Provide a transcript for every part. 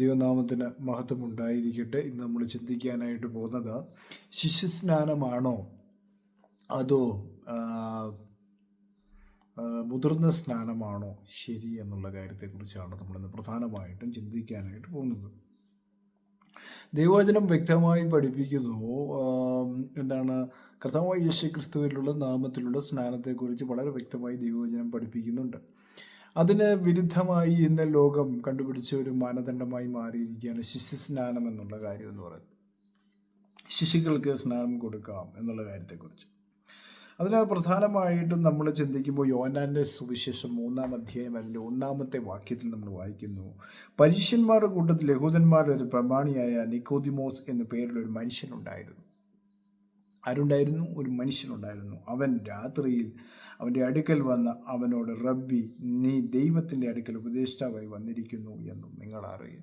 ദൈവനാമത്തിന് മഹത്വം ഉണ്ടായിരിക്കട്ടെ ഇന്ന് നമ്മൾ ചിന്തിക്കാനായിട്ട് പോകുന്നത്. ശിശുസ്നാനമാണോ അതോ മുതിർന്ന സ്നാനമാണോ ശരി എന്നുള്ള കാര്യത്തെക്കുറിച്ചാണ് നമ്മളിന്ന് പ്രധാനമായിട്ടും ചിന്തിക്കാനായിട്ട് പോകുന്നത്. ദൈവവചനം വ്യക്തമായി പഠിപ്പിക്കുന്നു എന്താണ് കർത്താവായ യേശു ക്രിസ്തുവിലുള്ള നാമത്തിലുള്ള സ്നാനത്തെക്കുറിച്ച് വളരെ വ്യക്തമായി ദൈവവചനം പഠിപ്പിക്കുന്നുണ്ട്. അതിന് വിരുദ്ധമായി ഇന്ന് ലോകം കണ്ടുപിടിച്ച ഒരു മാനദണ്ഡമായി മാറിയിരിക്കുകയാണ് ശിശുസ്നാനം എന്നുള്ള കാര്യം എന്ന് പറയുന്നത്. ശിശുക്കൾക്ക് സ്നാനം കൊടുക്കാം എന്നുള്ള കാര്യത്തെക്കുറിച്ച്. അതിനാൽ പ്രധാനമായിട്ടും നമ്മൾ ചിന്തിക്കുമ്പോൾ യോനാന്റെ സുവിശേഷം മൂന്നാം അധ്യായം അതിന്റെ ഒന്നാമത്തെ വാക്യത്തിൽ നമ്മൾ വായിക്കുന്നു. പരീഷ്യന്മാരുടെ കൂട്ടത്തിൽ യഹൂദന്മാരുടെ ഒരു പ്രമാണിയായ നിക്കോദിമോസ് എന്ന പേരിലൊരു മനുഷ്യനുണ്ടായിരുന്നു. ആരുണ്ടായിരുന്നു ഒരു മനുഷ്യനുണ്ടായിരുന്നു. അവൻ രാത്രിയിൽ അവന്റെ അടുക്കൽ വന്ന് അവനോട് റബ്ബി നീ ദൈവത്തിന്റെ അടുക്കൽ ഉപദേഷ്ടാവായി വന്നിരിക്കുന്നു എന്നും നിങ്ങൾ അറിയ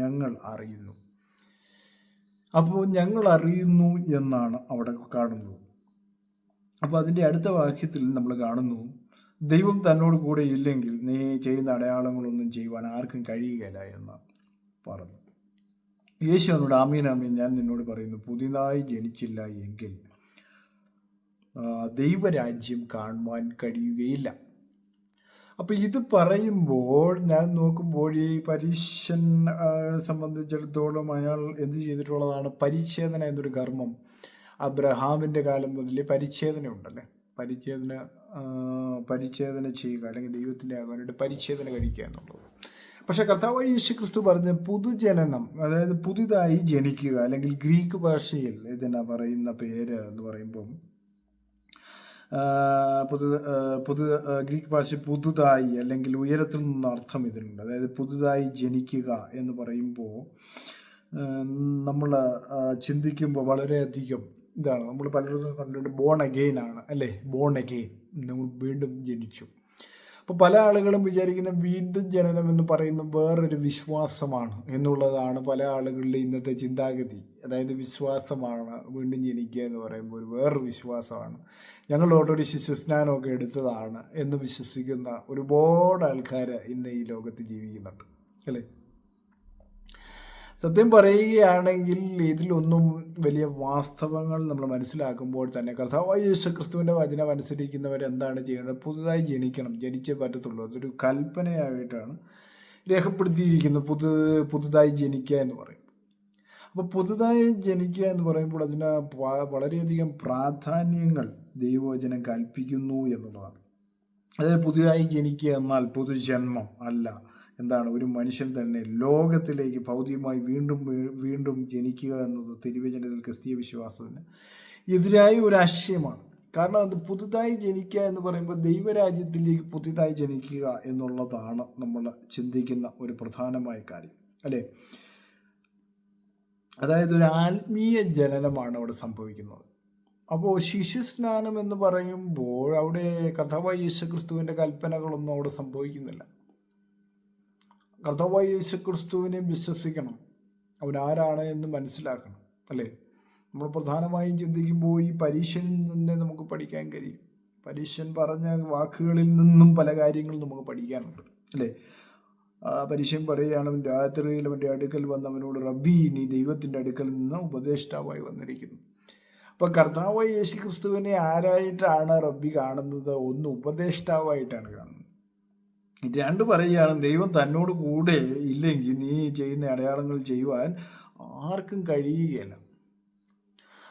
ഞങ്ങൾ അറിയുന്നു. അപ്പോൾ ഞങ്ങൾ അറിയുന്നു എന്നാണ് അവിടെ കാണുന്നത്. അപ്പോൾ അതിന്റെ അടുത്ത വാക്യത്തിൽ നമ്മൾ കാണുന്നു ദൈവം തന്നോട് കൂടെ ഇല്ലെങ്കിൽ നീ ചെയ്യുന്ന അടയാളങ്ങളൊന്നും ചെയ്യുവാൻ ആർക്കും കഴിയുകയില്ല എന്ന് പറഞ്ഞു. യേശു അവനോട് ആമീൻ ആമീൻ. ഞാൻ നിന്നോട് പറയുന്നു പുതിയതായി ജനിച്ചില്ല എങ്കിൽ ദൈവരാജ്യം കാണുവാൻ കഴിയുകയില്ല. അപ്പോൾ ഇത് പറയുമ്പോൾ ഞാൻ നോക്കുമ്പോൾ ഈ പരീക്ഷൻ സംബന്ധിച്ചിടത്തോളം അയാൾ എന്ത് ചെയ്തിട്ടുള്ളതാണ്? പരിച്ഛേദന എന്നൊരു കർമ്മം അബ്രഹാമിന്റെ കാലം മുതൽ പരിച്ഛേദന ഉണ്ടല്ലേ? പരിച്ഛേദന പരിച്ഛേദന ചെയ്യുക അല്ലെങ്കിൽ ദൈവത്തിന്റെ ആകാനായിട്ട് പരിച്ഛേദന കഴിക്കുക എന്നുള്ളത്. പക്ഷേ കർത്താവ് യേശു ക്രിസ്തു പറഞ്ഞ പുതുജനനം അതായത് പുതുതായി ജനിക്കുക അല്ലെങ്കിൽ ഗ്രീക്ക് ഭാഷയിൽ ഇതിനാ പറയുന്ന പേര് എന്ന് പറയുമ്പം പുതു പുതു ഗ്രീക്ക് ഭാഷ പുതുതായി അല്ലെങ്കിൽ ഉയരത്തിൽ നിന്ന് അർത്ഥം ഇതിനുണ്ട്. അതായത് പുതുതായി ജനിക്കുക എന്ന് പറയുമ്പോൾ നമ്മൾ ചിന്തിക്കുമ്പോൾ വളരെയധികം ഇതാണ്. നമ്മൾ പലരും കണ്ടിട്ട് ബോൺ അഗെയിൻ ആണ് അല്ലേ? ബോൺ അഗെയിൻ വീണ്ടും ജനിച്ചു. അപ്പോൾ പല ആളുകളും വിചാരിക്കുന്ന വീണ്ടും ജനനം എന്ന് പറയുന്ന വേറൊരു വിശ്വാസമാണ് എന്നുള്ളതാണ് പല ആളുകളുടെ ഇന്നത്തെ ചിന്താഗതി. അതായത് വിശ്വാസമാണ് വീണ്ടും ജനിക്കുക എന്ന് പറയുമ്പോൾ ഒരു വേറൊരു വിശ്വാസമാണ്. ഞങ്ങൾ ഓൾറെഡി ശിശുസ്നാനമൊക്കെ എടുത്തതാണ് എന്ന് വിശ്വസിക്കുന്ന ഒരുപാട് ആൾക്കാർ ഇന്ന് ഈ ലോകത്ത് ജീവിക്കുന്നുണ്ട്. അല്ലേ? സത്യം പറയുകയാണെങ്കിൽ ഇതിലൊന്നും വലിയ വാസ്തവങ്ങൾ നമ്മൾ മനസ്സിലാക്കുമ്പോൾ തന്നെ കർത്താവ് യേശു ക്രിസ്തുവിന്റെ വചനം അനുസരിക്കുന്നവർ എന്താണ് ചെയ്യേണ്ടത് പുതുതായി ജനിക്കണം ജനിച്ചേ പറ്റത്തുള്ളൂ. അതൊരു കൽപ്പനയായിട്ടാണ് രേഖപ്പെടുത്തിയിരിക്കുന്നത്. പുതു പുതുതായി ജനിക്കുക എന്ന് പറയും അപ്പോൾ പുതുതായി ജനിക്കുക എന്ന് പറയുമ്പോൾ അതിന് വളരെയധികം പ്രാധാന്യങ്ങൾ ദൈവവചനം കൽപ്പിക്കുന്നു എന്നുള്ളതാണ്. അതായത് പുതുതായി ജനിക്കുക എന്നാൽ പുതുജന്മം അല്ല. എന്താണ് ഒരു മനുഷ്യൻ തന്നെ ലോകത്തിലേക്ക് ഭൗതികമായി വീണ്ടും വീണ്ടും ജനിക്കുക എന്നത് തിരുവചനത്തിൽ ക്രിസ്തീയ വിശ്വാസത്തിന് എതിരായ ഒരു ആശയമാണ്. കാരണം അത് പുതുതായി ജനിക്കുക എന്ന് പറയുമ്പോൾ ദൈവരാജ്യത്തിലേക്ക് പുതുതായി ജനിക്കുക എന്നുള്ളതാണ് നമ്മൾ ചിന്തിക്കുന്ന ഒരു പ്രധാനമായ കാര്യം അല്ലേ? അതായത് ഒരു ആത്മീയ ജനനമാണ് അവിടെ സംഭവിക്കുന്നത്. അപ്പോൾ ശിശു സ്നാനം എന്ന് പറയുമ്പോൾ അവിടെ കർത്താവായ യേശു ക്രിസ്തുവിന്റെ കൽപ്പനകളൊന്നും അവിടെ സംഭവിക്കുന്നില്ല. കർത്താവായ യേശു ക്രിസ്തുവിനെ വിശ്വസിക്കണം. അവൻ ആരാണ് എന്ന് മനസ്സിലാക്കണം അല്ലേ? നമ്മൾ പ്രധാനമായും ചിന്തിക്കുമ്പോൾ ഈ പരീക്ഷനിൽ നിന്ന് നമുക്ക് പഠിക്കാൻ കഴിയും. പരീക്ഷൻ പറഞ്ഞ വാക്കുകളിൽ നിന്നും പല കാര്യങ്ങളും നമുക്ക് പഠിക്കാനുണ്ട് അല്ലേ? പരീക്ഷൻ പറയുകയാണ് രാത്രിയിൽ അവന്റെ അടുക്കൽ വന്ന് അവനോട് റബ്ബി നീ ദൈവത്തിന്റെ അടുക്കൽ നിന്ന് ഉപദേഷ്ടാവായി വന്നിരിക്കുന്നു. അപ്പോൾ കർത്താവായ യേശു ക്രിസ്തുവിനെ ആരായിട്ടാണ് റബ്ബി കാണുന്നത്? ഒന്ന് ഉപദേഷ്ടാവായിട്ടാണ് കാണുന്നത്. രണ്ട് പറയുകയാണ് ദൈവം തന്നോട് കൂടെ ഇല്ലെങ്കിൽ നീ ചെയ്യുന്ന അടയാളങ്ങൾ ചെയ്യുവാൻ ആർക്കും കഴിയുകയില്ല.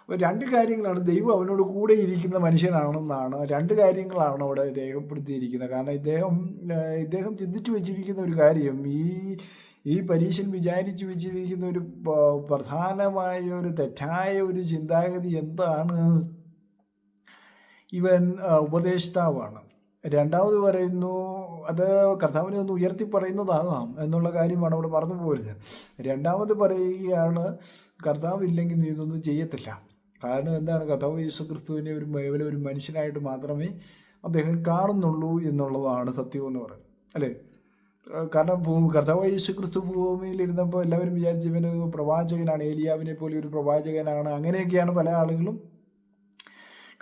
അപ്പോൾ രണ്ട് കാര്യങ്ങളാണ് ദൈവം അവനോട് കൂടെ ഇരിക്കുന്ന മനുഷ്യനാണെന്നാണ് രണ്ട് കാര്യങ്ങളാണ് അവിടെ രേഖപ്പെടുത്തിയിരിക്കുന്നത്. കാരണം ഇദ്ദേഹം ഇദ്ദേഹം ചിന്തിച്ചു വെച്ചിരിക്കുന്ന ഒരു കാര്യം ഈ ഈ പരീക്ഷൻ വിചാരിച്ചു വെച്ചിരിക്കുന്ന ഒരു പ്രധാനമായ ഒരു തെറ്റായ ഒരു ചിന്താഗതി എന്താണ്? ഇവൻ ഉപദേഷ്ടാവാണ്. രണ്ടാമത് പറയുന്നു അത് കർത്താവിനെ ഒന്ന് ഉയർത്തി പറയുന്നതാകാം എന്നുള്ള കാര്യമാണ് അവിടെ മറന്നു പോരുത് രണ്ടാമത് പറയുകയാണ് കർത്താവ് ഇല്ലെങ്കിൽ നീ ഇതൊന്നും ചെയ്യത്തില്ല. കാരണം എന്താണ്? കർത്താവ് യേശു ക്രിസ്തുവിനെ ഒരു കേവലം ഒരു മനുഷ്യനായിട്ട് മാത്രമേ അദ്ദേഹം കാണുന്നുള്ളൂ എന്നുള്ളതാണ് സത്യം എന്ന് പറയുന്നത്. അല്ലേ? കാരണം ഭൂമി കർത്താവ് യേശു ക്രിസ്തു ഭൂമിയിൽ ഇരുന്നപ്പോൾ എല്ലാവരും വിചാരിച്ചു പ്രവാചകനാണ് ഏലിയാവിനെ പോലെ ഒരു പ്രവാചകനാണ് അങ്ങനെയൊക്കെയാണ് പല ആളുകളും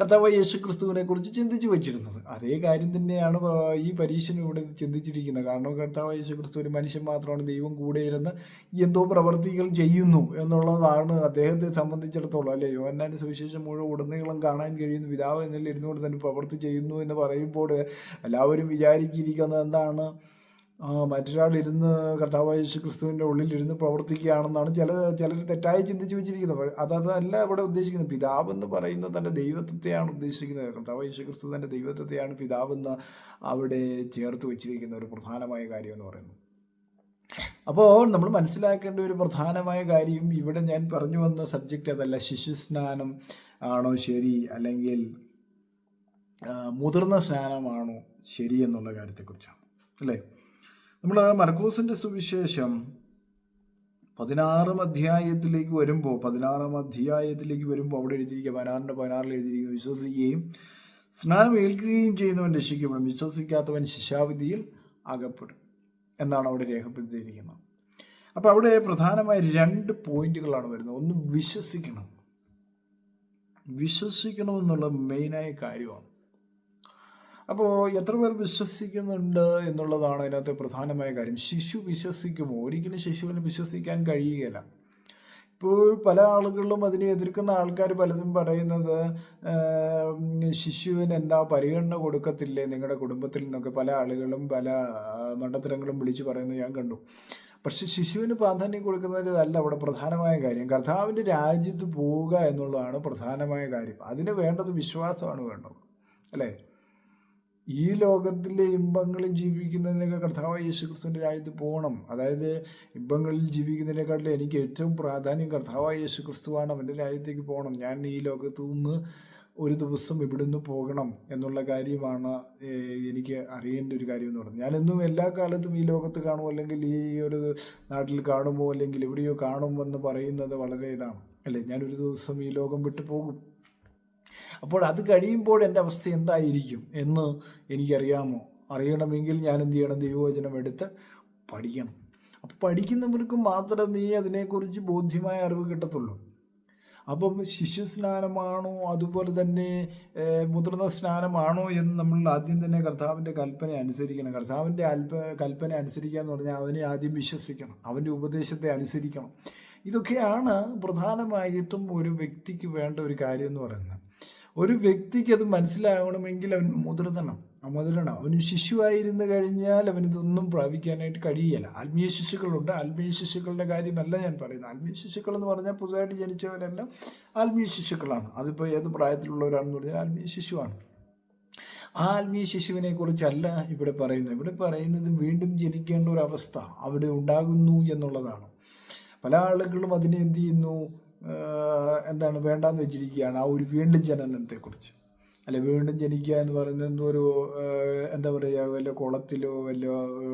കർത്താവ് യേശു ക്രിസ്തുവിനെ കുറിച്ച് ചിന്തിച്ചു വെച്ചിരുന്നത്. അതേ കാര്യം തന്നെയാണ് ഈ പരീക്ഷനും ചിന്തിച്ചിരിക്കുന്നത്. കാരണം കർത്താവ് യേശു ക്രിസ്തു ഒരു മനുഷ്യൻ മാത്രമാണ് ദൈവം കൂടെ ഇരുന്ന് എന്തോ പ്രവർത്തികൾ ചെയ്യുന്നു എന്നുള്ളതാണ് അദ്ദേഹത്തെ സംബന്ധിച്ചിടത്തോളം. അല്ലേ? യോഹന്നാന്റെ സുവിശേഷം മുഴുവൻ ഉടനീളം കാണാൻ കഴിയുന്നു പിതാവ് എന്നിൽ ഇരുന്നുകൊണ്ട് തന്നെ പ്രവർത്തി ചെയ്യുന്നു എന്ന് പറയുമ്പോൾ എല്ലാവരും വിചാരിച്ചിരിക്കുന്നത് എന്താണ്? ഇരുന്ന് കർത്താവ് യേശു ക്രിസ്തുവിന്റെ ഉള്ളിലിരുന്ന് പ്രവർത്തിക്കുകയാണെന്നാണ് ചില ചിലർ തെറ്റായി ചിന്തിച്ച് വെച്ചിരിക്കുന്നത്. അതല്ല ഇവിടെ ഉദ്ദേശിക്കുന്നത്. പിതാവ് എന്ന് പറയുന്നത് തന്റെ ദൈവത്വത്തെയാണ് ഉദ്ദേശിക്കുന്നത്. കർത്താവ് യേശു ക്രിസ്തു തന്റെ ദൈവത്വത്തെയാണ് പിതാവെന്ന് അവിടെ ചേർത്ത് വെച്ചിരിക്കുന്ന ഒരു പ്രധാനമായ കാര്യം എന്ന് പറയുന്നത് അപ്പോൾ നമ്മൾ മനസ്സിലാക്കേണ്ട ഒരു പ്രധാനമായ കാര്യം ഇവിടെ ഞാൻ പറഞ്ഞു വന്ന സബ്ജക്റ്റ് അതല്ല ശിശു സ്നാനം ആണോ ശരി? അല്ലെങ്കിൽ മുതിർന്ന സ്നാനമാണോ ശരി എന്നുള്ള കാര്യത്തെക്കുറിച്ചാണ്. അല്ലേ? നമ്മൾ മർക്കോസിന്റെ സുവിശേഷം പതിനാറാം അധ്യായത്തിലേക്ക് വരുമ്പോൾ പതിനാറാം അധ്യായത്തിലേക്ക് വരുമ്പോൾ അവിടെ എഴുതിയിരിക്കുക പതിനാറിന്റെ പതിനാറിൽ എഴുതിയിരിക്കുന്നത് വിശ്വസിക്കുകയും സ്നാനം ഏൽക്കുകയും ചെയ്യുന്നവൻ രക്ഷിക്കപ്പെടും. വിശ്വസിക്കാത്തവൻ ശിശാവിധിയിൽ അകപ്പെടും എന്നാണ് അവിടെ രേഖപ്പെടുത്തിയിരിക്കുന്നത്. അപ്പോൾ അവിടെ പ്രധാനമായി രണ്ട് പോയിന്റുകളാണ് വരുന്നത്. ഒന്ന് വിശ്വസിക്കണം. വിശ്വസിക്കണം എന്നുള്ള മെയിനായ കാര്യമാണ്. അപ്പോൾ എത്ര പേർ വിശ്വസിക്കുന്നുണ്ട് എന്നുള്ളതാണ് അതിനകത്ത് പ്രധാനമായ കാര്യം. ശിശു വിശ്വസിക്കുമോ? ഒരിക്കലും ശിശുവിന് വിശ്വസിക്കാൻ കഴിയുകയില്ല. ഇപ്പോൾ പല ആളുകളിലും അതിനെ എതിർക്കുന്ന ആൾക്കാർ പലതും പറയുന്നത് ശിശുവിന് എന്താ പരിഗണന കൊടുക്കത്തില്ലേ നിങ്ങളുടെ കുടുംബത്തിൽ നിന്നൊക്കെ? പല ആളുകളും പല മണ്ഡത്തരങ്ങളും വിളിച്ചു പറയുന്നത് ഞാൻ കണ്ടു. പക്ഷെ ശിശുവിന് പ്രാധാന്യം കൊടുക്കുന്നതല്ല അവിടെ പ്രധാനമായ കാര്യം. കർത്താവിന്റെ രാജ്യത്ത് പോവുക എന്നുള്ളതാണ് പ്രധാനമായ കാര്യം. അതിന് വേണ്ടത് വിശ്വാസമാണ് വേണ്ടത്. അല്ലേ? ഈ ലോകത്തിലെ ഇമ്പങ്ങളിൽ ജീവിക്കുന്നതിനൊക്കെ കർത്താവ് യേശു ക്രിസ്തുവിന്റെ രാജ്യത്ത് പോകണം. അതായത് ഇമ്പങ്ങളിൽ ജീവിക്കുന്നതിനേക്കാട്ടിലും എനിക്ക് ഏറ്റവും പ്രാധാന്യം കർത്താവ് യേശു ക്രിസ്തുവാണ് അവന്റെ രാജ്യത്തേക്ക് പോകണം. ഞാൻ ഈ ലോകത്തു നിന്ന് ഒരു ദിവസം ഇവിടുന്ന് പോകണം എന്നുള്ള കാര്യമാണ് എനിക്ക് അറിയേണ്ട ഒരു കാര്യം എന്ന് പറഞ്ഞത് ഞാനെന്നും എല്ലാ കാലത്തും ഈ ലോകത്ത് കാണുമോ അല്ലെങ്കിൽ ഈ ഒരു നാട്ടിൽ കാണുമോ അല്ലെങ്കിൽ എവിടെയോ കാണുമെന്ന് പറയുന്നത് വളരെ ഇതാണ്. അല്ലേ? ഞാനൊരു ദിവസം ഈ ലോകം വിട്ടു പോകും. അപ്പോൾ അത് കഴിയുമ്പോൾ എന്റെ അവസ്ഥ എന്തായിരിക്കും എന്ന് എനിക്കറിയാമോ? അറിയണമെങ്കിൽ ഞാൻ എന്ത് ചെയ്യണം? ദൈവവചനം എടുത്ത് പഠിക്കണം. അപ്പോൾ പഠിക്കുന്നവർക്ക് മാത്രമേ അതിനെക്കുറിച്ച് ബോധ്യമായ അറിവ് കിട്ടത്തുള്ളൂ. അപ്പം ശിശു സ്നാനമാണോ? അതുപോലെ തന്നെ മുതിർന്ന സ്നാനമാണോ എന്ന് നമ്മൾ ആദ്യം തന്നെ കർത്താവിന്റെ കൽപ്പന അനുസരിക്കണം. കർത്താവിന്റെ അൽപ്പ കൽപ്പന അനുസരിക്കുക എന്ന് പറഞ്ഞാൽ അവനെ ആദ്യം വിശ്വസിക്കണം. അവന്റെ ഉപദേശത്തെ അനുസരിക്കണം. ഇതൊക്കെയാണ് പ്രധാനമായിട്ടും ഒരു വ്യക്തിക്ക് വേണ്ട ഒരു കാര്യം എന്ന് പറയുന്നത്. ഒരു വ്യക്തിക്ക് അത് മനസ്സിലാകണമെങ്കിൽ അവൻ മുതിർന്നണം മുതിരണം അവന് ശിശുവായിരുന്നു കഴിഞ്ഞാൽ അവനിതൊന്നും പ്രാപിക്കാനായിട്ട് കഴിയില്ല. ആത്മീയ ശിശുക്കളുണ്ട്. ആത്മീയ ശിശുക്കളുടെ കാര്യമല്ല ഞാൻ പറയുന്നത്. ആത്മീയ ശിശുക്കൾ എന്ന് പറഞ്ഞാൽ പുതുതായിട്ട് ജനിച്ചവരെല്ലാം ആത്മീയ ശിശുക്കളാണ്. അതിപ്പോൾ ഏത് പ്രായത്തിലുള്ളവരാണെന്ന് പറഞ്ഞാൽ ആത്മീയ ശിശുവാണ്. ആ ആത്മീയ ശിശുവിനെ കുറിച്ചല്ല ഇവിടെ പറയുന്നത്. ഇവിടെ പറയുന്നത് വീണ്ടും ജനിക്കേണ്ട ഒരു അവസ്ഥ അവിടെ ഉണ്ടാകുന്നു എന്നുള്ളതാണ്. പല ആളുകളും അതിനെ എന്ത് ചെയ്യുന്നു? എന്താണ് വേണ്ടാന്ന് വെച്ചിരിക്കുകയാണ്. ആ ഒരു വീണ്ടും ജനനത്തെക്കുറിച്ച്. അല്ലെ വീണ്ടും ജനിക്കുക എന്ന് പറയുന്നത് എന്തോ ഒരു എന്താ പറയുക വല്ല കുളത്തിലോ വല്ല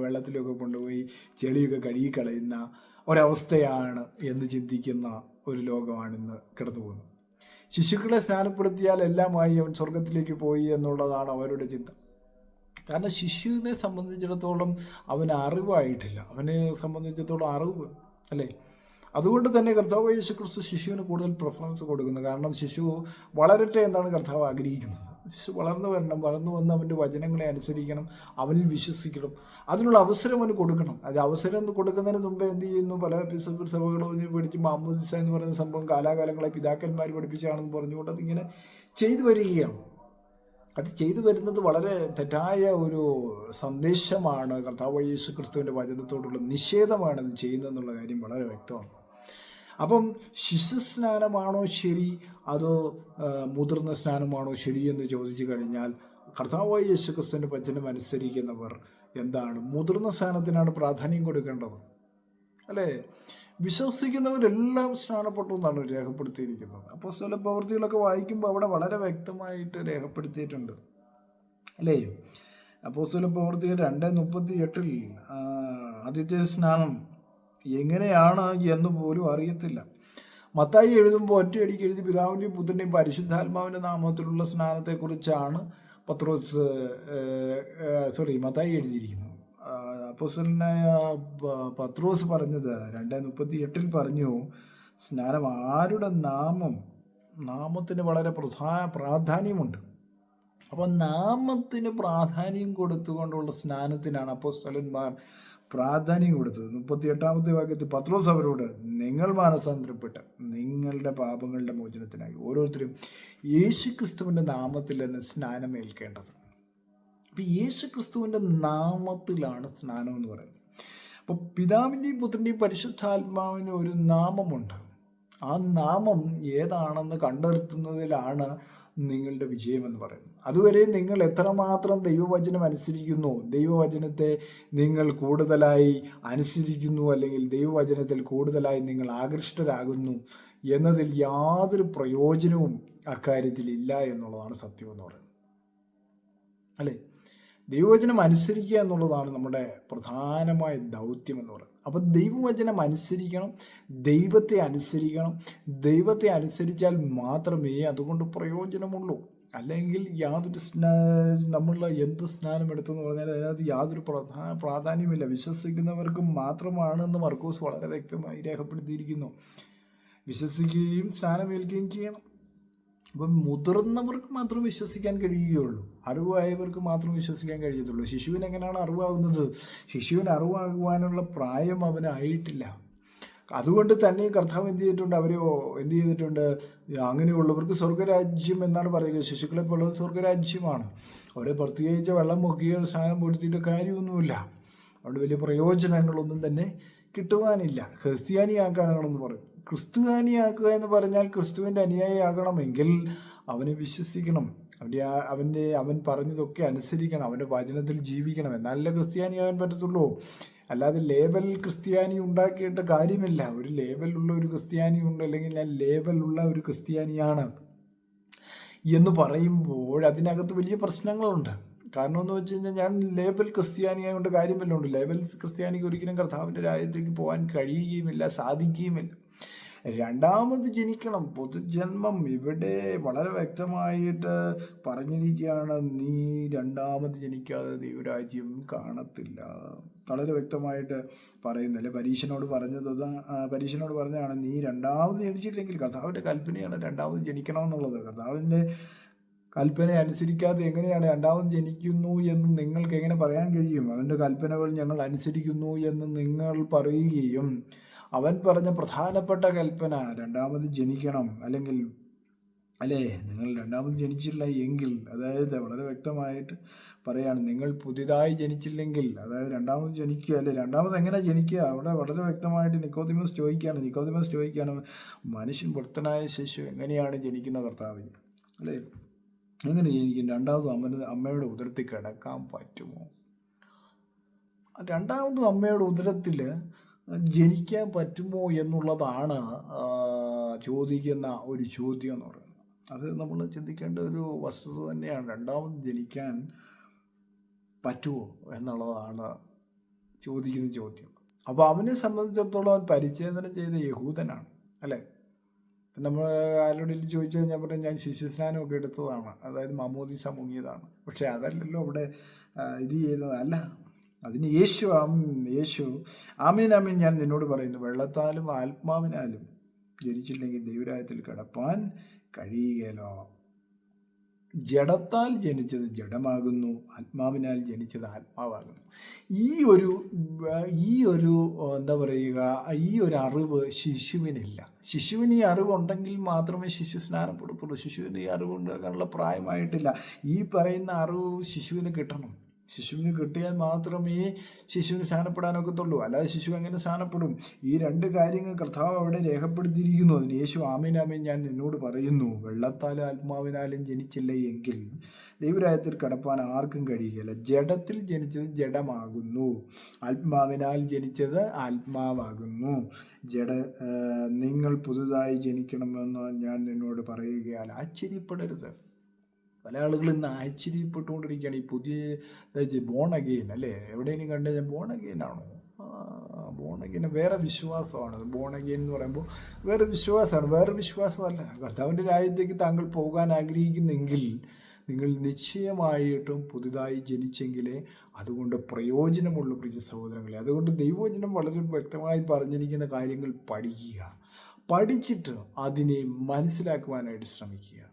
വെള്ളത്തിലോ ഒക്കെ കൊണ്ടുപോയി ചെളിയൊക്കെ കഴുകിക്കളയുന്ന ഒരവസ്ഥയാണ് എന്ന് ചിന്തിക്കുന്ന ഒരു ലോകമാണിന്ന് കിടന്നു പോകുന്നത്. ശിശുക്കളെ സ്നാനപ്പെടുത്തിയാൽ എല്ലാമായി അവൻ സ്വർഗത്തിലേക്ക് പോയി എന്നുള്ളതാണ് അവരുടെ ചിന്ത. കാരണം ശിശുവിനെ സംബന്ധിച്ചിടത്തോളം അവന് അറിവായിട്ടില്ല. അവനെ സംബന്ധിച്ചിടത്തോളം അറിവ് അല്ലേ? അതുകൊണ്ട് തന്നെ കർത്താവ് യേശു ക്രിസ്തു ശിശുവിന് കൂടുതൽ പ്രിഫറൻസ് കൊടുക്കുന്നു. കാരണം ശിശു വളരട്ടെ എന്നാണ് കർത്താവ് ആഗ്രഹിക്കുന്നത്. ശിശു വളർന്നു വരണം വളർന്നു വന്ന് അവന്റെ വചനങ്ങളെ അനുസരിക്കണം അവനിൽ വിശ്വസിക്കണം. അതിനുള്ള അവസരം അവന് കൊടുക്കണം. അത് അവസരം കൊടുക്കുന്നതിന് മുമ്പേ എന്ത് ചെയ്യുന്നു? പല സഭകളും പഠിച്ച് മാമോദിസ എന്ന് പറയുന്ന സംഭവം കാലാകാലങ്ങളെ പിതാക്കന്മാർ പഠിപ്പിച്ചാണെന്ന് പറഞ്ഞുകൊണ്ട് അതിങ്ങനെ ചെയ്തു വരികയാണ്. അത് ചെയ്തു വരുന്നത് വളരെ തെറ്റായ ഒരു സന്ദേശമാണ് കർത്താവ് യേശു ക്രിസ്തുവിന്റെ വചനത്തോടുള്ള നിഷേധമാണ് ഇത് ചെയ്യുന്നതെന്നുള്ള കാര്യം വളരെ വ്യക്തമാണ്. അപ്പം ശിശു സ്നാനമാണോ ശരി? അതോ മുതിർന്ന സ്നാനമാണോ ശരി എന്ന് ചോദിച്ചു കഴിഞ്ഞാൽ കർത്താവായ യേശു ക്രിസ്തുവിന്റെ വചനം അനുസരിക്കുന്നവർ എന്താണ്? മുതിർന്ന സ്നാനത്തിനാണ് പ്രാധാന്യം കൊടുക്കേണ്ടത്. അല്ലേ? വിശ്വസിക്കുന്നവരെല്ലാം സ്നാനപ്പെട്ടു എന്നാണ് രേഖപ്പെടുത്തിയിരിക്കുന്നത്. അപ്പോൾ ചില പ്രവൃത്തികളൊക്കെ വായിക്കുമ്പോൾ അവിടെ വളരെ വ്യക്തമായിട്ട് രേഖപ്പെടുത്തിയിട്ടുണ്ട്. അല്ലേ? അപ്പോൾ ചില പ്രവൃത്തികൾ രണ്ട് മുപ്പത്തി എട്ടിൽ ആദ്യത്തെ സ്നാനം എങ്ങനെയാണ് എന്ന് പോലും അറിയത്തില്ല. മത്തായി എഴുതുമ്പോൾ ഒറ്റയടിക്ക് എഴുതി പിതാവിന്റെയും പുത്രന്റെയും പരിശുദ്ധാത്മാവിന്റെ നാമത്തിലുള്ള സ്നാനത്തെക്കുറിച്ചാണ് പത്രോസ് സോറി മത്തായി എഴുതിയിരിക്കുന്നത്. അപ്പോസ്റ്റലനായ പത്രോസ് പറഞ്ഞത് രണ്ടേ മുപ്പത്തി എട്ടിൽ പറഞ്ഞു സ്നാനം ആരുടെ നാമം? നാമത്തിന് വളരെ പ്രധാന പ്രാധാന്യമുണ്ട്. അപ്പോൾ നാമത്തിന് പ്രാധാന്യം കൊടുത്തുകൊണ്ടുള്ള സ്നാനത്തിനാണ് അപ്പോസ്തലന്മാർ പ്രാധാന്യം കൊടുത്തത്. മുപ്പത്തി എട്ടാമത്തെ വാക്യത്തിൽ പത്രോസ് അവരോട് നിങ്ങൾ മാനസാന്തരപ്പെട്ട് നിങ്ങളുടെ പാപങ്ങളുടെ മോചനത്തിനായി ഓരോരുത്തരും യേശു ക്രിസ്തുവിന്റെ നാമത്തിൽ തന്നെ സ്നാനമേൽക്കേണ്ടത്. അപ്പം യേശു ക്രിസ്തുവിന്റെ നാമത്തിലാണ് സ്നാനം എന്ന് പറയുന്നത്. അപ്പോൾ പിതാവിന്റെയും പുത്രന്റെയും പരിശുദ്ധാത്മാവിന് ഒരു നാമമുണ്ട്. ആ നാമം ഏതാണെന്ന് കണ്ടെത്തുന്നതിലാണ് നിങ്ങളുടെ വിജയമെന്ന് പറയുന്നു. അതുവരെ നിങ്ങൾ എത്രമാത്രം ദൈവവചനം അനുസരിക്കുന്നു ദൈവവചനത്തെ നിങ്ങൾ കൂടുതലായി അനുസരിക്കുന്നു അല്ലെങ്കിൽ ദൈവവചനത്തിൽ കൂടുതലായി നിങ്ങൾ ആകൃഷ്ടരാകുന്നു എന്നതിൽ യാതൊരു പ്രയോജനവും അക്കാര്യത്തിൽ ഇല്ല എന്നുള്ളതാണ് സത്യം എന്ന് പറയുന്നത്. അല്ലേ? ദൈവവചനം അനുസരിക്കുക എന്നുള്ളതാണ് നമ്മുടെ പ്രധാനമായ ദൗത്യം എന്ന് പറയുന്നത്. അപ്പം ദൈവവചനം അനുസരിക്കണം ദൈവത്തെ അനുസരിക്കണം. ദൈവത്തെ അനുസരിച്ചാൽ മാത്രമേ അതുകൊണ്ട് പ്രയോജനമുള്ളൂ. അല്ലെങ്കിൽ യാതൊരു സ്നാ നമ്മൾ എന്ത് സ്നാനം എടുത്തെന്ന് പറഞ്ഞാൽ അതിനകത്ത് യാതൊരു പ്രധാന പ്രാധാന്യമില്ല. വിശ്വസിക്കുന്നവർക്ക് മാത്രമാണെന്ന് മർക്കോസ് വളരെ വ്യക്തമായി രേഖപ്പെടുത്തിയിരിക്കുന്നു. വിശ്വസിക്കുകയും സ്നാനമേൽക്കുകയും ചെയ്യണം. അപ്പം മുതിർന്നവർക്ക് മാത്രം വിശ്വസിക്കാൻ കഴിയുകയുള്ളൂ. അറിവായവർക്ക് മാത്രം വിശ്വസിക്കാൻ കഴിയത്തുള്ളൂ ശിശുവിന് എങ്ങനെയാണ് അറിവാകുന്നത്? ശിശുവിന് അറിവാകുവാനുള്ള പ്രായം അവനായിട്ടില്ല അതുകൊണ്ട് തന്നെ കർത്താവ് എന്ത് ചെയ്തിട്ടുണ്ട്? അവരെ എന്ത് ചെയ്തിട്ടുണ്ട്? അങ്ങനെയുള്ളവർക്ക് സ്വർഗരാജ്യം എന്നാണ് പറയുക ശിശുക്കളെ പോലുള്ളത് സ്വർഗരാജ്യമാണ്. അവരെ പ്രത്യേകിച്ച് വെള്ളം മുക്കിയോ സ്നാനം പൊടുത്തിയിട്ട് കാര്യമൊന്നുമില്ല. അതുകൊണ്ട് വലിയ പ്രയോജനങ്ങളൊന്നും തന്നെ കിട്ടുവാനില്ല. ക്രിസ്ത്യാനിയാക്കാനാണെന്ന് പറയും ക്രിസ്തുവാനിയാക്കുക എന്ന് പറഞ്ഞാൽ ക്രിസ്തുവിന്റെ അനുയായിയാകണമെങ്കിൽ അവനെ വിശ്വസിക്കണം. അവന്റെ ആ അവന്റെ അവൻ പറഞ്ഞതൊക്കെ അനുസരിക്കണം അവന്റെ വചനത്തിൽ ജീവിക്കണം. എന്നാലല്ലേ ക്രിസ്ത്യാനിയാകാൻ പറ്റത്തുള്ളൂ. അല്ലാതെ ലേബൽ ക്രിസ്ത്യാനി ഉണ്ടാക്കിയിട്ട് കാര്യമില്ല. ഒരു ലേബലുള്ള ഒരു ക്രിസ്ത്യാനി ഉണ്ട് അല്ലെങ്കിൽ ഞാൻ ലേബലുള്ള ഒരു ക്രിസ്ത്യാനിയാണ് എന്ന് പറയുമ്പോൾ അതിനകത്ത് വലിയ പ്രശ്നങ്ങളുണ്ട്. കാരണം എന്ന് വെച്ച് കഴിഞ്ഞാൽ ഞാൻ ലേബൽ ക്രിസ്ത്യാനിയായതുകൊണ്ട് കാര്യമല്ല ഉണ്ട് ലേബൽ ക്രിസ്ത്യാനിക്ക് ഒരിക്കലും കർത്താവിന്റെ രാജ്യത്തേക്ക് പോകാൻ കഴിയുകയുമില്ല സാധിക്കുകയുമില്ല. രണ്ടാമത് ജനിക്കണം. പൊതുജന്മം ഇവിടെ വളരെ വ്യക്തമായിട്ട് പറഞ്ഞിരിക്കുകയാണ് നീ രണ്ടാമത് ജനിക്കാതെ ദൈവരാജ്യം കാണത്തില്ല. വളരെ വ്യക്തമായിട്ട് പറയുന്നില്ല പരീക്ഷനോട് പറഞ്ഞത് പരീക്ഷനോട് പറഞ്ഞതാണ് നീ രണ്ടാമത് ജനിച്ചില്ലെങ്കിൽ കർത്താവിന്റെ കൽപ്പനയാണ് രണ്ടാമത് ജനിക്കണമെന്നുള്ളത് കർത്താവിന്റെ കൽപ്പന അനുസരിക്കാതെ എങ്ങനെയാണ് രണ്ടാമത് ജനിക്കുന്നു എന്ന് നിങ്ങൾക്ക് എങ്ങനെ പറയാൻ കഴിയും? അവന്റെ കൽപ്പനകൾ ഞങ്ങൾ അനുസരിക്കുന്നു എന്ന് നിങ്ങൾ പറയുകയും അവൻ പറഞ്ഞ പ്രധാനപ്പെട്ട കൽപ്പന രണ്ടാമത് ജനിക്കണം അല്ലെങ്കിൽ അല്ലേ? നിങ്ങൾ രണ്ടാമത് ജനിച്ചില്ല എങ്കിൽ അതായത് വളരെ വ്യക്തമായിട്ട് പറയാണ് നിങ്ങൾ പുതിയതായി ജനിച്ചില്ലെങ്കിൽ അതായത് രണ്ടാമത് ജനിക്കുക അല്ലെ? രണ്ടാമത് എങ്ങനെ ജനിക്കുക? അവിടെ വളരെ വ്യക്തമായിട്ട് നിക്കോതിമസ് ചോദിക്കുകയാണ് നിക്കോതിമസ് ചോദിക്കുകയാണ് മനുഷ്യൻ വൃത്തനായ ശിശു എങ്ങനെയാണ് ജനിക്കുന്ന കർത്താവ്? അല്ലേ? എങ്ങനെ ജനിക്കും? രണ്ടാമത് അമ്മ അമ്മയുടെ ഉദരത്തിൽ കിടക്കാൻ പറ്റുമോ? രണ്ടാമത് അമ്മയുടെ ഉദരത്തിൽ ജനിക്കാൻ പറ്റുമോ എന്നുള്ളതാണ് ചോദിക്കുന്ന ഒരു ചോദ്യം എന്ന് പറയുന്നത്. അത് നമ്മൾ ചിന്തിക്കേണ്ട ഒരു വസ്തുത തന്നെയാണ്. രണ്ടാമത് ജനിക്കാൻ പറ്റുമോ എന്നുള്ളതാണ് ചോദിക്കുന്ന ചോദ്യം. അപ്പോൾ അവനെ സംബന്ധിച്ചിടത്തോളം അവൻ പരിച്ഛേദന ചെയ്ത യഹൂദനാണ് അല്ലേ? നമ്മൾ ആരോടെങ്കിലും ചോദിച്ചു കഴിഞ്ഞാൽ പറഞ്ഞാൽ ഞാൻ ശിശുസ്നാനമൊക്കെ എടുത്തതാണ്. അതായത് മമോദിസ മുങ്ങിയതാണ്. പക്ഷേ അതല്ലല്ലോ അവിടെ ഇത് ചെയ്തത് അല്ല അതിന് യേശു യേശു. ആമീൻ ആമീൻ. ഞാൻ നിന്നോട് പറയുന്നു വെള്ളത്താലും ആത്മാവിനാലും ജനിച്ചില്ലെങ്കിൽ ദൈവരായത്തിൽ കടപ്പാൻ കഴിയുകയല്ലോ. ജഡത്താൽ ജനിച്ചത് ജഡമാകുന്നു ആത്മാവിനാൽ ജനിച്ചത് ആത്മാവാകുന്നു. ഈ ഒരു ഈ ഒരു എന്താ പറയുക ഈ ഒരു അറിവ് ശിശുവിനില്ല. ശിശുവിന് ഈ അറിവുണ്ടെങ്കിൽ മാത്രമേ ശിശു സ്നാനപ്പെടുത്തുള്ളൂ. ശിശുവിന് ഈ അറിവുണ്ടാക്കാനുള്ള പ്രായമായിട്ടില്ല. ഈ പറയുന്ന അറിവ് ശിശുവിന് കിട്ടണം. ശിശുവിന് കിട്ടിയാൽ മാത്രമേ ശിശുവിന് സ്ഥാനപ്പെടാനൊക്കത്തുള്ളൂ അല്ലാതെ ശിശു എങ്ങനെ സ്ഥാനപ്പെടും ഈ രണ്ട് കാര്യങ്ങൾ കർത്താവ് അവിടെ രേഖപ്പെടുത്തിയിരിക്കുന്നു. അതിന് യേശു ആമീനാമീൻ ഞാൻ നിന്നോട് പറയുന്നു. വെള്ളത്താൽ ആത്മാവിനാലും ജനിച്ചില്ല എങ്കിൽ ദൈവരായത്തിൽ കടപ്പാൻ ആർക്കും കഴിയുകയില്ല. ജഡത്തിൽ ജനിച്ചത് ജഡമാകുന്നു. ആത്മാവിനാൽ ജനിച്ചത് ആത്മാവാകുന്നു. ജഡ നിങ്ങൾ പുതുതായി ജനിക്കണമെന്ന് ഞാൻ നിന്നോട് പറയുകയാൽ ആശ്ചര്യപ്പെടരുത്. പല ആളുകൾ ഇന്ന് ആശ്ചര്യപ്പെട്ടുകൊണ്ടിരിക്കുകയാണ് ഈ പുതിയ ബോൺ അഗെയിൻ അല്ലേ? എവിടെയെങ്കിലും കണ്ടു കഴിഞ്ഞാൽ ബോൺ അഗെയിൻ ആണോ? ബോൺ അഗെയിൻ വേറെ വിശ്വാസമാണ്. ബോൺ അഗെയിൻ എന്ന് പറയുമ്പോൾ വേറെ വിശ്വാസമാണ്. വേറെ വിശ്വാസമല്ല. കർത്താവിന്റെ രാജ്യത്തേക്ക് താങ്കൾ പോകാൻ ആഗ്രഹിക്കുന്നെങ്കിൽ നിങ്ങൾ നിശ്ചയമായിട്ടും പുതുതായി ജനിച്ചെങ്കിലേ അതുകൊണ്ട് പ്രയോജനമുള്ള പ്രിയ സഹോദരങ്ങളെ. അതുകൊണ്ട് ദൈവവചനം വളരെ വ്യക്തമായി പറഞ്ഞിരിക്കുന്ന കാര്യങ്ങൾ പഠിക്കുക. പഠിച്ചിട്ട് അതിനെ മനസ്സിലാക്കുവാനായിട്ട് ശ്രമിക്കുക.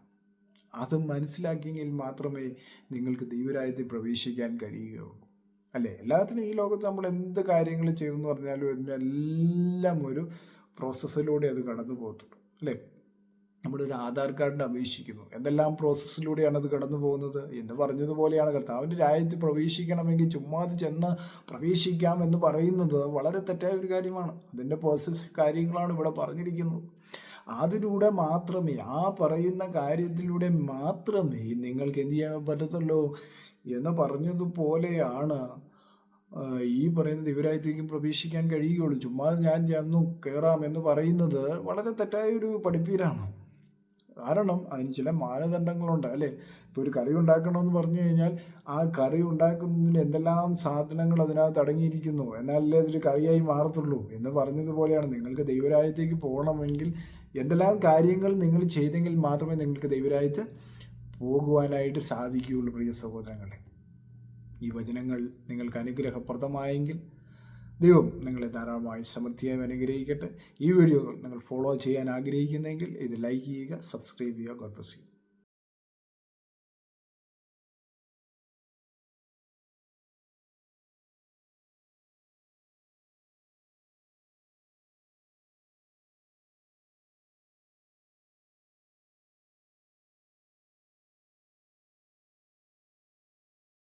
അത് മനസ്സിലാക്കിയെങ്കിൽ മാത്രമേ നിങ്ങൾക്ക് ദൈവരാജ്യത്തിൽ പ്രവേശിക്കാൻ കഴിയുകയുള്ളൂ. അല്ലേ? എല്ലാത്തിനും ഈ ലോകത്ത് നമ്മൾ എന്ത് കാര്യങ്ങൾ ചെയ്തെന്ന് പറഞ്ഞാലും ഇതിനെല്ലാം ഒരു പ്രോസസ്സിലൂടെ അത് കടന്നു പോകത്തുള്ളൂ. അല്ലേ? നമ്മളൊരു ആധാർ കാർഡിന് അപേക്ഷിക്കുന്നു. എന്തെല്ലാം പ്രോസസ്സിലൂടെയാണ് അത് കടന്നു പോകുന്നത്? എന്ന് പറഞ്ഞതുപോലെയാണ് കർത്താവിന്റെ രാജ്യത്ത് പ്രവേശിക്കണമെങ്കിൽ ചുമ്മാതെ ചെന്ന് പ്രവേശിക്കാം എന്ന് പറയുന്നത് വളരെ തെറ്റായ ഒരു കാര്യമാണ്. അതിന്റെ പ്രോസസ് കാര്യങ്ങളാണ് ഇവിടെ പറഞ്ഞിരിക്കുന്നത്. അതിലൂടെ മാത്രമേ ആ പറയുന്ന കാര്യത്തിലൂടെ മാത്രമേ നിങ്ങൾക്ക് എന്ത് ചെയ്യാൻ പറ്റത്തുള്ളൂ എന്ന് പറഞ്ഞതുപോലെയാണ് ഈ പറയുന്നത് ഇവരായിട്ടേക്കും പ്രവേശിക്കാൻ കഴിയുകയുള്ളൂ. ചുമ്മാ ഞാൻ ചെന്നു കയറാം എന്ന് പറയുന്നത് വളരെ തെറ്റായ ഒരു പഠിപ്പീരാണ്. കാരണം അതിന് ചില മാനദണ്ഡങ്ങളുണ്ട് അല്ലേ? ഇപ്പോൾ ഒരു കറി ഉണ്ടാക്കണമെന്ന് പറഞ്ഞു കഴിഞ്ഞാൽ ആ കറി ഉണ്ടാക്കുന്നതിന് എന്തെല്ലാം സാധനങ്ങൾ അതിനകത്ത് അടങ്ങിയിരിക്കുന്നു എന്നാലല്ലേ അതൊരു കറിയായി മാറത്തുള്ളൂ എന്ന് പറഞ്ഞതുപോലെയാണ്. നിങ്ങൾക്ക് ദൈവരാജ്യത്തേക്ക് പോകണമെങ്കിൽ എന്തെല്ലാം കാര്യങ്ങൾ നിങ്ങൾ ചെയ്തെങ്കിൽ മാത്രമേ നിങ്ങൾക്ക് ദൈവരാജ്യത്ത് പോകുവാനായിട്ട് സാധിക്കുകയുള്ളൂ പ്രിയ സഹോദരങ്ങളെ. ഈ വചനങ്ങൾ നിങ്ങൾക്ക് അനുഗ്രഹപ്രദമായെങ്കിൽ ദൈവം നിങ്ങളെ ധാരാളമായി സമൃദ്ധിയായി അനുഗ്രഹിക്കട്ടെ. ഈ വീഡിയോകൾ നിങ്ങൾ ഫോളോ ചെയ്യാൻ ആഗ്രഹിക്കുന്നെങ്കിൽ ഇത് ലൈക്ക് ചെയ്യുക സബ്സ്ക്രൈബ് ചെയ്യുക. God bless you